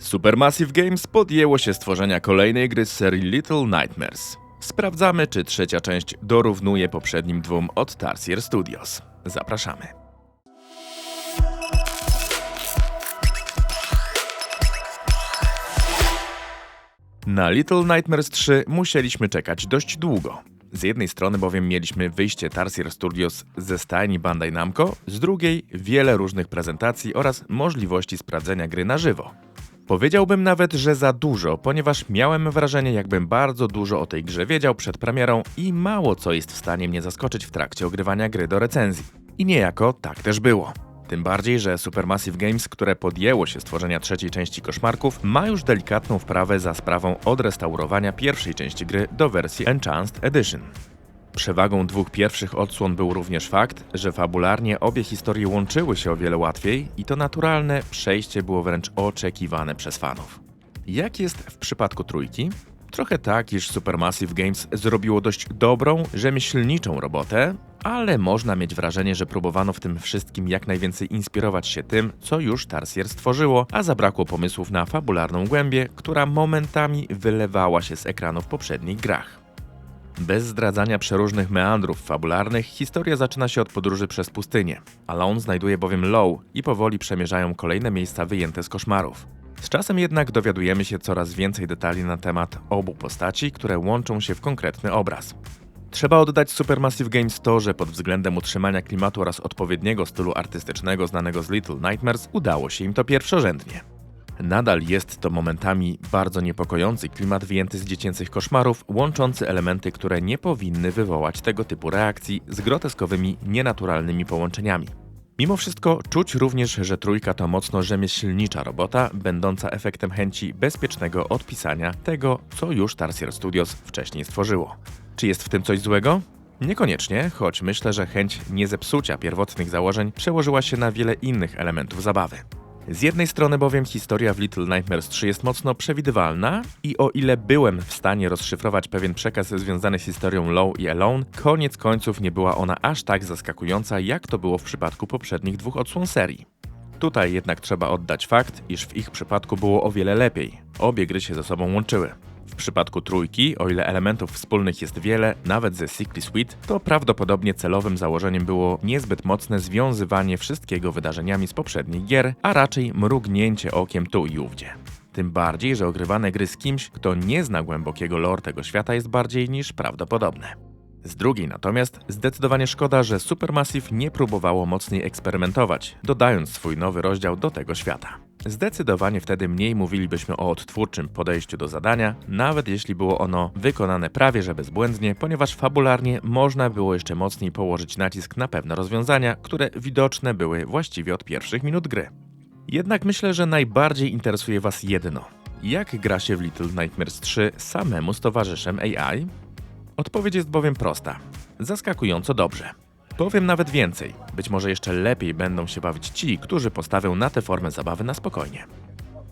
Supermassive Games podjęło się stworzenia kolejnej gry z serii Little Nightmares. Sprawdzamy, czy trzecia część dorównuje poprzednim dwóm od Tarsier Studios. Zapraszamy. Na Little Nightmares 3 musieliśmy czekać dość długo. Z jednej strony bowiem mieliśmy wyjście Tarsier Studios ze stajni Bandai Namco, z drugiej wiele różnych prezentacji oraz możliwości sprawdzenia gry na żywo. Powiedziałbym nawet, że za dużo, ponieważ miałem wrażenie, jakbym bardzo dużo o tej grze wiedział przed premierą i mało co jest w stanie mnie zaskoczyć w trakcie ogrywania gry do recenzji. I niejako tak też było. Tym bardziej, że Supermassive Games, które podjęło się stworzenia trzeciej części Koszmarków, ma już delikatną wprawę za sprawą odrestaurowania pierwszej części gry do wersji Enhanced Edition. Przewagą dwóch pierwszych odsłon był również fakt, że fabularnie obie historie łączyły się o wiele łatwiej i to naturalne przejście było wręcz oczekiwane przez fanów. Jak jest w przypadku trójki? Trochę tak, iż Supermassive Games zrobiło dość dobrą, rzemieślniczą robotę, ale można mieć wrażenie, że próbowano w tym wszystkim jak najwięcej inspirować się tym, co już Tarsier stworzyło, a zabrakło pomysłów na fabularną głębię, która momentami wylewała się z ekranu w poprzednich grach. Bez zdradzania przeróżnych meandrów fabularnych, historia zaczyna się od podróży przez pustynię. Alone znajduje bowiem Low i powoli przemierzają kolejne miejsca wyjęte z koszmarów. Z czasem jednak dowiadujemy się coraz więcej detali na temat obu postaci, które łączą się w konkretny obraz. Trzeba oddać Supermassive Games to, że pod względem utrzymania klimatu oraz odpowiedniego stylu artystycznego znanego z Little Nightmares udało się im to pierwszorzędnie. Nadal jest to momentami bardzo niepokojący klimat wyjęty z dziecięcych koszmarów, łączący elementy, które nie powinny wywołać tego typu reakcji z groteskowymi, nienaturalnymi połączeniami. Mimo wszystko czuć również, że trójka to mocno rzemieślnicza robota, będąca efektem chęci bezpiecznego odpisania tego, co już Tarsier Studios wcześniej stworzyło. Czy jest w tym coś złego? Niekoniecznie, choć myślę, że chęć niezepsucia pierwotnych założeń przełożyła się na wiele innych elementów zabawy. Z jednej strony bowiem historia w Little Nightmares 3 jest mocno przewidywalna i o ile byłem w stanie rozszyfrować pewien przekaz związany z historią Low i Alone, koniec końców nie była ona aż tak zaskakująca, jak to było w przypadku poprzednich dwóch odsłon serii. Tutaj jednak trzeba oddać fakt, iż w ich przypadku było o wiele lepiej. Obie gry się ze sobą łączyły. W przypadku trójki, o ile elementów wspólnych jest wiele, nawet ze Sickly Sweet, to prawdopodobnie celowym założeniem było niezbyt mocne związywanie wszystkiego wydarzeniami z poprzednich gier, a raczej mrugnięcie okiem tu i ówdzie. Tym bardziej, że ogrywane gry z kimś, kto nie zna głębokiego lore tego świata jest bardziej niż prawdopodobne. Z drugiej natomiast zdecydowanie szkoda, że Supermassive nie próbowało mocniej eksperymentować, dodając swój nowy rozdział do tego świata. Zdecydowanie wtedy mniej mówilibyśmy o odtwórczym podejściu do zadania, nawet jeśli było ono wykonane prawie że bezbłędnie, ponieważ fabularnie można było jeszcze mocniej położyć nacisk na pewne rozwiązania, które widoczne były właściwie od pierwszych minut gry. Jednak myślę, że najbardziej interesuje Was jedno. Jak gra się w Little Nightmares 3 samemu z towarzyszem AI? Odpowiedź jest bowiem prosta. Zaskakująco dobrze. Powiem nawet więcej. Być może jeszcze lepiej będą się bawić ci, którzy postawią na tę formę zabawy na spokojnie.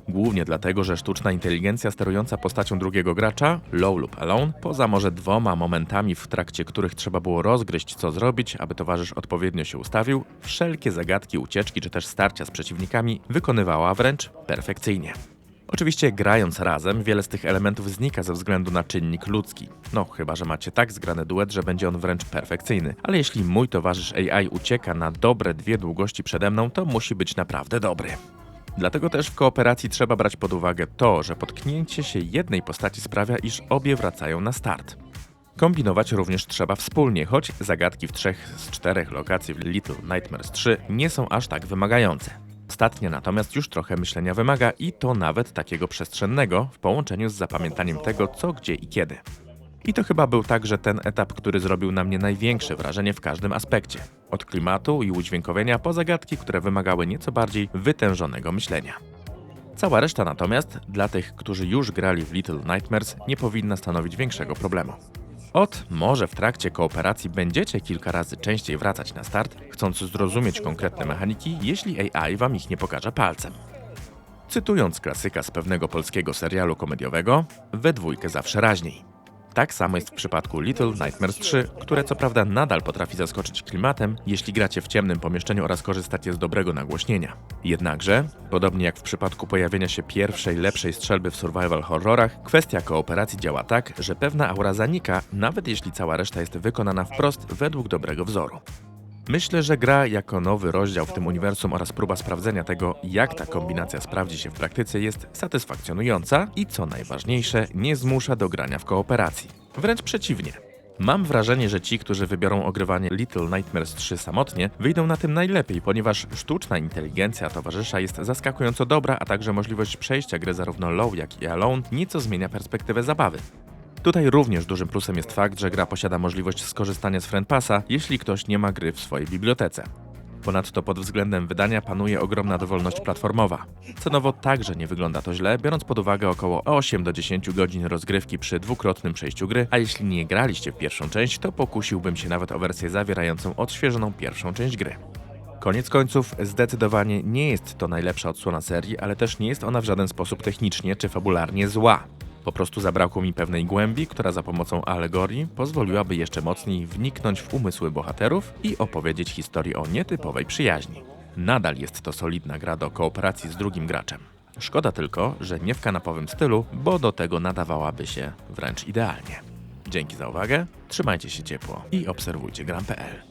Głównie dlatego, że sztuczna inteligencja sterująca postacią drugiego gracza, low lub alone, poza może dwoma momentami, w trakcie których trzeba było rozgryźć co zrobić, aby towarzysz odpowiednio się ustawił, wszelkie zagadki, ucieczki czy też starcia z przeciwnikami wykonywała wręcz perfekcyjnie. Oczywiście grając razem, wiele z tych elementów znika ze względu na czynnik ludzki. No, chyba że macie tak zgrany duet, że będzie on wręcz perfekcyjny. Ale jeśli mój towarzysz AI ucieka na dobre dwie długości przede mną, to musi być naprawdę dobry. Dlatego też w kooperacji trzeba brać pod uwagę to, że potknięcie się jednej postaci sprawia, iż obie wracają na start. Kombinować również trzeba wspólnie, choć zagadki w trzech z czterech lokacji w Little Nightmares 3 nie są aż tak wymagające. Ostatnia natomiast już trochę myślenia wymaga i to nawet takiego przestrzennego w połączeniu z zapamiętaniem tego, co, gdzie i kiedy. I to chyba był także ten etap, który zrobił na mnie największe wrażenie w każdym aspekcie. Od klimatu i udźwiękowienia po zagadki, które wymagały nieco bardziej wytężonego myślenia. Cała reszta natomiast, dla tych, którzy już grali w Little Nightmares, nie powinna stanowić większego problemu. Ot, może w trakcie kooperacji będziecie kilka razy częściej wracać na start, chcąc zrozumieć konkretne mechaniki, jeśli AI wam ich nie pokaże palcem. Cytując klasyka z pewnego polskiego serialu komediowego, we dwójkę zawsze raźniej. Tak samo jest w przypadku Little Nightmares 3, które co prawda nadal potrafi zaskoczyć klimatem, jeśli gracie w ciemnym pomieszczeniu oraz korzystacie z dobrego nagłośnienia. Jednakże, podobnie jak w przypadku pojawienia się pierwszej, lepszej strzelby w survival horrorach, kwestia kooperacji działa tak, że pewna aura zanika, nawet jeśli cała reszta jest wykonana wprost według dobrego wzoru. Myślę, że gra jako nowy rozdział w tym uniwersum oraz próba sprawdzenia tego, jak ta kombinacja sprawdzi się w praktyce, jest satysfakcjonująca i co najważniejsze, nie zmusza do grania w kooperacji. Wręcz przeciwnie. Mam wrażenie, że ci, którzy wybiorą ogrywanie Little Nightmares 3 samotnie, wyjdą na tym najlepiej, ponieważ sztuczna inteligencja towarzysza jest zaskakująco dobra, a także możliwość przejścia gry zarówno low, jak i alone nieco zmienia perspektywę zabawy. Tutaj również dużym plusem jest fakt, że gra posiada możliwość skorzystania z Friendpassa, jeśli ktoś nie ma gry w swojej bibliotece. Ponadto pod względem wydania panuje ogromna dowolność platformowa. Cenowo także nie wygląda to źle, biorąc pod uwagę około 8 do 10 godzin rozgrywki przy dwukrotnym przejściu gry, a jeśli nie graliście w pierwszą część, to pokusiłbym się nawet o wersję zawierającą odświeżoną pierwszą część gry. Koniec końców, zdecydowanie nie jest to najlepsza odsłona serii, ale też nie jest ona w żaden sposób technicznie czy fabularnie zła. Po prostu zabrakło mi pewnej głębi, która za pomocą alegorii pozwoliłaby jeszcze mocniej wniknąć w umysły bohaterów i opowiedzieć historię o nietypowej przyjaźni. Nadal jest to solidna gra do kooperacji z drugim graczem. Szkoda tylko, że nie w kanapowym stylu, bo do tego nadawałaby się wręcz idealnie. Dzięki za uwagę, trzymajcie się ciepło i obserwujcie gram.pl.